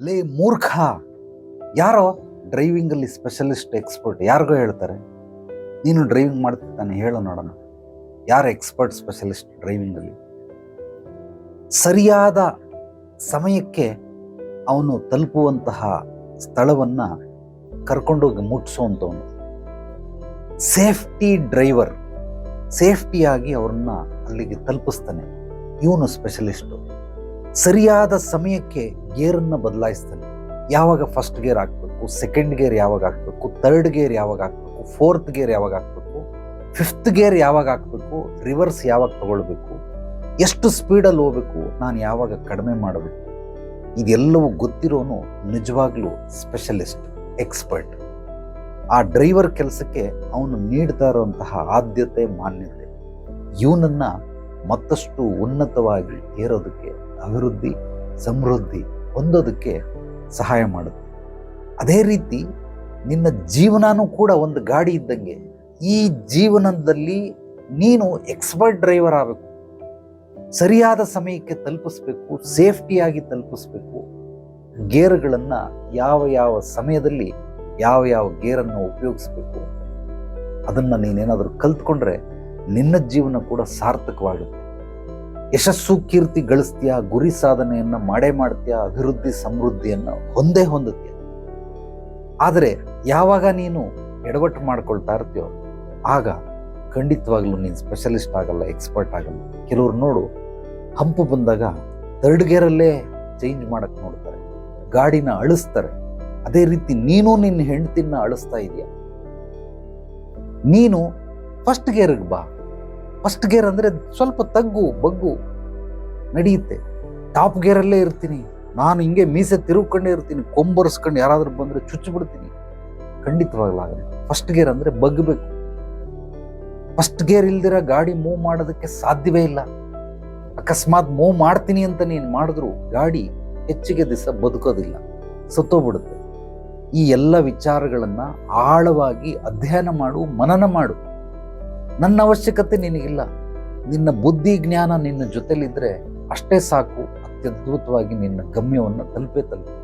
ಲೇ ಮೂರ್ಖ. ಯಾರೋ ಡ್ರೈವಿಂಗಲ್ಲಿ ಸ್ಪೆಷಲಿಸ್ಟ್ ಎಕ್ಸ್ಪರ್ಟ್ ಯಾರಿಗೋ ಹೇಳ್ತಾರೆ. ನೀನು ಡ್ರೈವಿಂಗ್ ಮಾಡ್ತಿದ್ದಾನೆ ಹೇಳು ನೋಡೋಣ. ಯಾರು ಎಕ್ಸ್ಪರ್ಟ್ ಸ್ಪೆಷಲಿಸ್ಟ್ ಡ್ರೈವಿಂಗಲ್ಲಿ ಸರಿಯಾದ ಸಮಯಕ್ಕೆ ಅವನು ತಲುಪುವಂತಹ ಸ್ಥಳವನ್ನು ಕರ್ಕೊಂಡೋಗಿ ಮುಟ್ಟಿಸುವಂಥವನು ಸೇಫ್ಟಿ ಡ್ರೈವರ್, ಸೇಫ್ಟಿಯಾಗಿ ಅವ್ರನ್ನ ಅಲ್ಲಿಗೆ ತಲುಪಿಸ್ತಾನೆ. ಇವನು ಸ್ಪೆಷಲಿಸ್ಟು ಸರಿಯಾದ ಸಮಯಕ್ಕೆ ಗೇರನ್ನು ಬದಲಾಯಿಸ್ತಾನೆ. ಯಾವಾಗ ಫಸ್ಟ್ ಗೇರ್ ಹಾಕಬೇಕು ಸೆಕೆಂಡ್ ಗೇರ್ ಯಾವಾಗ ಹಾಕಬೇಕು ತರ್ಡ್ ಗೇರ್ ಯಾವಾಗ ಹಾಕಬೇಕು ಫೋರ್ತ್ ಗೇರ್ ಯಾವಾಗ ಹಾಕಬೇಕು ಫಿಫ್ತ್ ಗೇರ್ ಯಾವಾಗ ಹಾಕಬೇಕು ರಿವರ್ಸ್ ಯಾವಾಗ ತಗೊಳ್ಬೇಕು, ಎಷ್ಟು ಸ್ಪೀಡಲ್ಲಿ ಹೋಗ್ಬೇಕು, ನಾನು ಯಾವಾಗ ಕಡಿಮೆ ಮಾಡಬೇಕು. ಇದೆಲ್ಲವೂ ಗೊತ್ತಿರೋನು ನಿಜವಾಗ್ಲೂ ಸ್ಪೆಷಲಿಸ್ಟ್ ಎಕ್ಸ್ಪರ್ಟ್ ಆ ಡ್ರೈವರ್ ಕೆಲಸಕ್ಕೆ ಅವನು ನೀಡ್ತಾ ಇರುವಂತಹ ಆದ್ಯತೆ, ಮಾನ್ಯತೆ. ಇವನನ್ನ ಮತ್ತಷ್ಟು ಉನ್ನತವಾಗಿ ಏರೋದಕ್ಕೆ ಅಭಿವೃದ್ಧಿ, ಸಮೃದ್ಧಿ ಹೊಂದೋದಕ್ಕೆ ಸಹಾಯ ಮಾಡುತ್ತೆ. ಅದೇ ರೀತಿ ನಿನ್ನ ಜೀವನನೂ ಕೂಡ ಒಂದು ಗಾಡಿ ಇದ್ದಂಗೆ ಈ ಜೀವನದಲ್ಲಿ ನೀನು ಎಕ್ಸ್ಪರ್ಟ್ ಡ್ರೈವರ್ ಆಗಬೇಕು. ಸರಿಯಾದ ಸಮಯಕ್ಕೆ ತಲುಪಿಸ್ಬೇಕು ಸೇಫ್ಟಿಯಾಗಿ ತಲುಪಿಸ್ಬೇಕು. ಗೇರ್ಗಳನ್ನು ಯಾವ ಯಾವ ಸಮಯದಲ್ಲಿ ಯಾವ ಯಾವ ಗೇರನ್ನು ಉಪಯೋಗಿಸ್ಬೇಕು, ಅದನ್ನು ನೀನೇನಾದರೂ ಕಲ್ತ್ಕೊಂಡ್ರೆ ನಿನ್ನ ಜೀವನ ಕೂಡ ಸಾರ್ಥಕವಾಗುತ್ತೆ. ಯಶಸ್ಸು ಕೀರ್ತಿ ಗಳಿಸ್ತೀಯ, ಗುರಿ ಸಾಧನೆಯನ್ನ ಮಾಡೇ ಮಾಡ್ತೀಯ, ಅಭಿವೃದ್ಧಿ ಸಮೃದ್ಧಿಯನ್ನ ಹೊಂದೇ ಹೊಂದುತ್ತೀಯ. ಆದರೆ ಯಾವಾಗ ನೀನು ಎಡವಟ್ಟು ಮಾಡ್ಕೊಳ್ತಾ ಇರ್ತೀಯೋ, ಆಗ ಖಂಡಿತವಾಗ್ಲೂ ನೀನು ಸ್ಪೆಷಲಿಸ್ಟ್ ಆಗಲ್ಲ ಎಕ್ಸ್ಪರ್ಟ್ ಆಗಲ್ಲ. ಕೆಲವ್ರು ನೋಡು, ಹಂಪು ಬಂದಾಗ ತರ್ಡ್ ಗೇರಲ್ಲೇ ಚೇಂಜ್ ಮಾಡಕ್ಕೆ ನೋಡ್ತಾರೆ. ಗಾಡಿನ ಅಳಿಸ್ತಾರೆ. ಅದೇ ರೀತಿ ನೀನು ನಿನ್ನ ಹೆಂಡತಿನ ಅಳಿಸ್ತಾ ಇದೆಯಾ. ನೀನು ಫಸ್ಟ್ ಗೇರಿಗೆ ಬಾ. ಫಸ್ಟ್ ಗೇರ್ ಅಂದರೆ ಸ್ವಲ್ಪ ತಗ್ಗು, ಬಗ್ಗು ನಡೆಯುತ್ತೆ. ಟಾಪ್ ಗೇರಲ್ಲೇ ಇರ್ತೀನಿ. ನಾನು ಹಿಂಗೆ ಮೀಸೆ ತಿರುಗ್ಕೊಂಡೇ ಇರ್ತೀನಿ. ಕೊಂಬರ್ಸ್ಕೊಂಡು ಯಾರಾದರೂ ಬಂದರೆ ಚುಚ್ಚಿಬಿಡ್ತೀನಿ ಖಂಡಿತವಾಗ್ಲಾಗಲ್ಲ ಫಸ್ಟ್ ಗೇರ್ ಅಂದರೆ ಬಗ್ಬೇಕು ಫಸ್ಟ್ ಗೇರ್ ಇಲ್ದಿರ ಗಾಡಿ ಮೂವ್ ಮಾಡೋದಕ್ಕೆ ಸಾಧ್ಯವೇ ಇಲ್ಲ. ಅಕಸ್ಮಾತ್ ಮೂವ್ ಮಾಡ್ತೀನಿ ಅಂತ ನೀನು ಮಾಡಿದ್ರು ಗಾಡಿ ಹೆಚ್ಚಿಗೆ ದಿವಸ ಬದುಕೋದಿಲ್ಲ. ಸತ್ತೋಗ್ಬಿಡುತ್ತೆ. ಈ ಎಲ್ಲ ವಿಚಾರಗಳನ್ನು ಆಳವಾಗಿ ಅಧ್ಯಯನ ಮಾಡು, ಮನನ ಮಾಡು. ನನ್ನ ಅವಶ್ಯಕತೆ ನಿನಗಿಲ್ಲ. ನಿನ್ನ ಬುದ್ಧಿ ಜ್ಞಾನ ನಿನ್ನ ಜೊತೆಲಿದ್ರೆ ಅಷ್ಟೇ ಸಾಕು. ಅತ್ಯದ್ಭುತವಾಗಿ ನಿನ್ನ ಗಮ್ಯವನ್ನು ತಲುಪೇ ತಲುಪು.